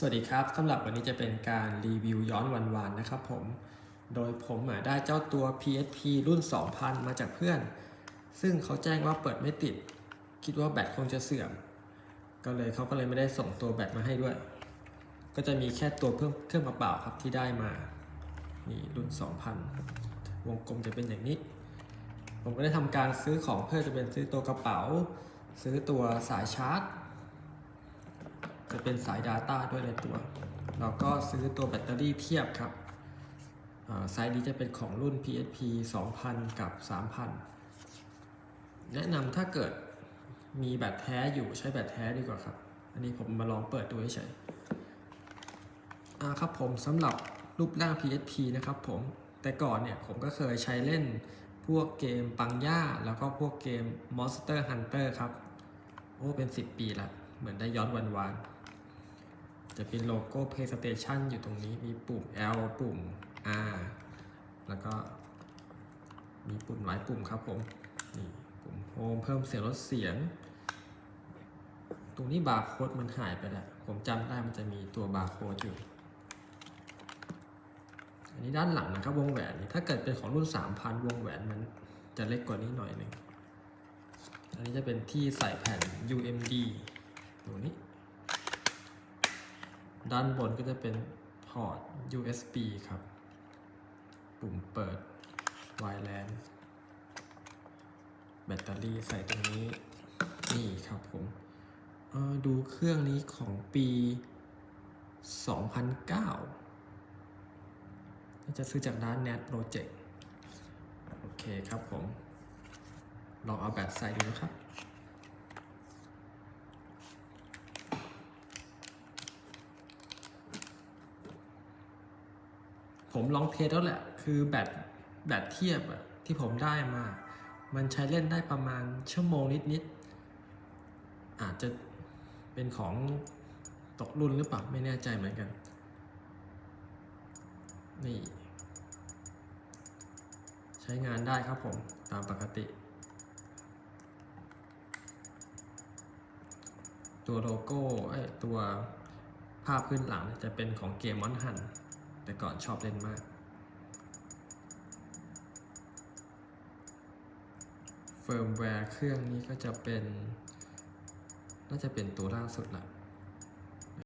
สวัสดีครับสำหรับวันนี้จะเป็นการรีวิวย้อนวันๆนะครับผม โดยผมได้เจ้าตัว PSP รุ่น 2000 มาจากเพื่อน ซึ่งเขาแจ้งว่าเปิดไม่ติด คิดว่าแบตคงจะเสื่อม ก็เลยเขาก็เลยไม่ได้ส่งตัวแบตมาให้ด้วย ก็จะมีแค่ตัวเพิ่มเครื่องเปล่าครับที่ได้มา นี่รุ่น 2000 วงกลมจะเป็นอย่างนี้ ผมก็ได้ทำการซื้อของเพื่อจะเป็นซื้อตัวกระเป๋า ซื้อตัวสายชาร์จ จะเป็นสาย Data ด้วยในตัว เราก็ซื้อตัวแบตเตอรี่เทียบครับไซส์นี้จะเป็นของรุ่น PSP 2000 กับ 3000 แนะนำถ้าเกิดมีแบตแท้อยู่ใช้แบตแท้ดีกว่าครับ อันนี้ผมมาลองเปิดดูเฉยอ่าครับผมสำหรับรูปร่าง PSP นะครับผม แต่ก่อนเนี่ยผมก็เคยใช้เล่นพวกเกมปังย่า แล้วก็พวกเกม Monster Hunter ครับ โอ้เป็น 10 ปีละ เหมือนได้ย้อนวันวาน จะเป็นโลโก้ PlayStation อยู่ตรงนี้มีปุ่ม L ปุ่ม R แล้วก็มีปุ่มหลายปุ่มครับผมนี่ปุ่มโฮมเพิ่มเสียงลดเสียง ตรงนี้บาร์โค้ดมันหายไปแล้วผมจำได้มันจะมีตัวบาร์โค้ดอยู่อันนี้ด้านหลังนะครับวงแหวนถ้าเกิดเป็นของรุ่น 3,000 วงแหวนมันจะเล็กกว่านี้หน่อยหนึ่งอันนี้จะเป็นที่ใส่แผ่น UMD ตรงนี้ ด้านบนก็จะเป็นพอร์ต USB ครับ ปุ่มเปิด WLAN แบตเตอรี่ใส่ตรงนี้ นี่ครับผม ดูเครื่องนี้ของปี 2009น่าจะซื้อจากร้าน Net Project โอเคครับผม ลองเอาแบบใส่ดูนะครับ ผมลองเทสแล้วแหละ คือแบตแบตเทียบอะที่ผมได้มา มันใช้เล่นได้ประมาณชั่วโมงนิดๆ อาจจะเป็นของตกรุ่นหรือเปล่าไม่แน่ใจเหมือนกัน นี่ ใช้งานได้ครับผมตามปกติ ตัวโลโก้ไอตัวภาพพื้นหลังจะเป็นของเกมมอนฮัน แต่ก่อนชอบเล่นมาก เฟิร์มแวร์เครื่องนี้ก็จะเป็น น่าจะเป็นตัวล่าสุดละ